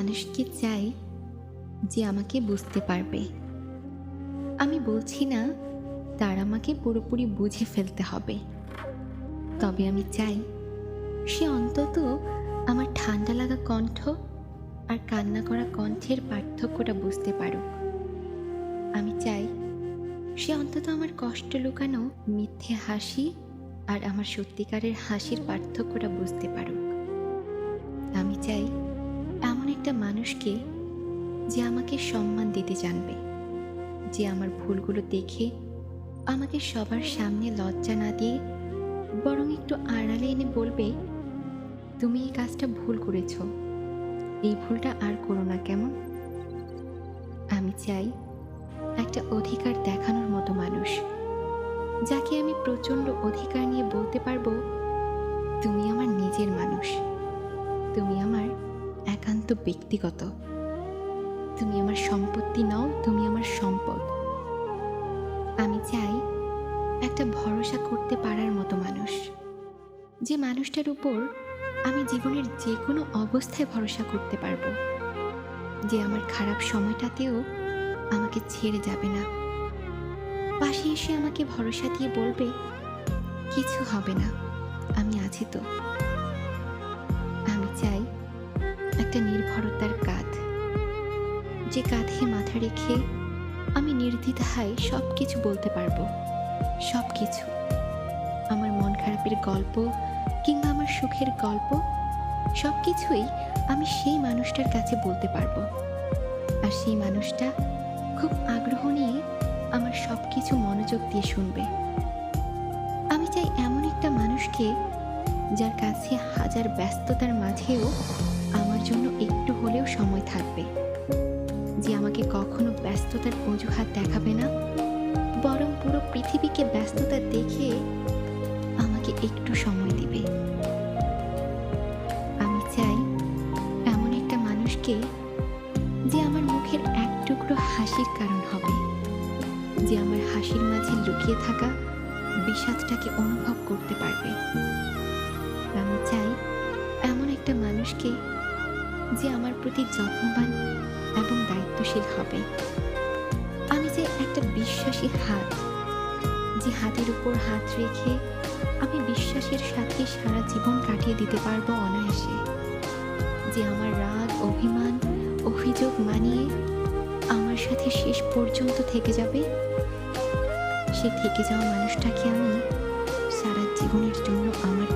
মানুষকে চাই যে আমাকে বুঝতে পারবে। আমি বলছি না, তার আমাকে পুরোপুরি বুঝে ফেলতে হবে। তবে আমি চাই, সে অন্তত আমার ঠান্ডা লাগা কণ্ঠ আর কান্না করা কণ্ঠের পার্থক্যটা বুঝতে পারুক। আমি চাই, সে অন্তত আমার কষ্ট লুকানো মিথ্যে হাসি আর আমার সত্যিকারের হাসির পার্থক্যটা বুঝতে পারুক। আমি চাই একটা মানুষকে যে আমাকে সম্মান দিতে জানবে, যে আমার ভুলগুলো দেখে আমাকে সবার সামনে লজ্জা না দিয়ে বরং একটু আড়ালে এনে বলবে, তুমি এই কাজটা ভুল করেছ। এই ভুলটা আর করো না কেমন? আমি চাই একটা অধিকার দেখানোর মতো মানুষ, যাকে আমি প্রচণ্ড অধিকার নিয়ে বলতে পারব, তুমি আমার নিজের মানুষ। তুমি আমার একান্ত ব্যক্তিগত। তুমি আমার সম্পত্তি নও, তুমি আমার সম্পদ। আমি চাই একটা ভরসা করতে পারার মতো মানুষ, যে মানুষটার উপর আমি জীবনের যে কোনো অবস্থায় ভরসা করতে পারব। যে আমার খারাপ সময়টাতেও আমাকে ছেড়ে যাবে না। পাশে এসে আমাকে ভরসা দিয়ে বলবে, কিছু হবে না, আমি আছি তো। একটা নির্ভরতার কাঁধ। যে কাঁধে মাথা রেখে আমি নির্দ্বিধায় সব কিছু বলতে পারব। সব কিছু আমার মন খারাপের গল্প কিংবা আমার সুখের গল্প সব কিছুই আমি সেই মানুষটার কাছে বলতে পারব। আর সেই মানুষটা খুব আগ্রহ নিয়ে আমার সব কিছু মনোযোগ দিয়ে শুনবে। আমি চাই এমন একটা মানুষকে যার কাছে হাজার ব্যস্ততার মাঝেও আমার জন্য একটু হলেও সময় থাকবে। যে আমাকে কখনো ব্যস্ততার অজুহাত দেখাবে না, বরং পুরো পৃথিবীকে ব্যস্ততা দেখে আমাকে একটু সময় দিবে। আমি চাই এমন একটা মানুষকে যে আমার মুখের এক টুকরো হাসির কারণ হবে, যে আমার হাসির মাঝে লুকিয়ে থাকা বিষাদটাকে অনুভব করতে পারবে। আমি চাই এমন একটা মানুষকে যে আমার প্রতি যত্নবান এবং দায়িত্বশীল হবে। আমি যে একটা বিশ্বাসী হাত, যে হাতের উপর হাত রেখে আমি বিশ্বাসের সাথে সারা জীবন কাটিয়ে দিতে পারব অনায়াসে। যে আমার রাগ, অভিমান, অভিযোগ মানিয়ে আমার সাথে শেষ পর্যন্ত থেকে যাবে, সে থেকে যাওয়া মানুষটাকে আমি সারা জীবনের জন্য আমার